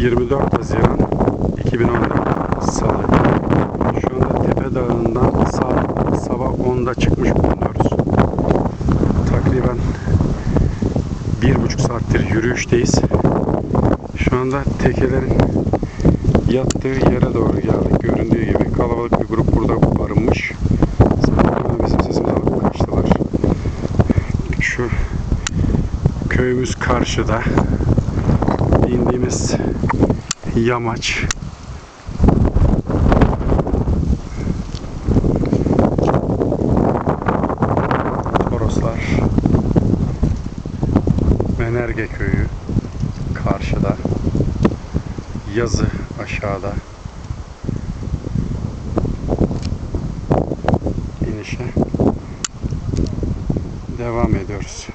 24 Haziran 2014 Salı. Şu anda Tepe Dağı'ndan saat sabah 10'da çıkmış bulunuyoruz. Takriben bir buçuk saattir yürüyüşteyiz. Şu anda tekelerin yattığı yere doğru geldik. Göründüğü gibi kalabalık bir grup burada barınmış. Zaten bizim sesimizi alıp kaçtılar. Şu köyümüz karşıda. İndiğimiz yamaç. Toroslar. Menerge köyü karşıda. Yazı aşağıda. İnişe devam ediyoruz.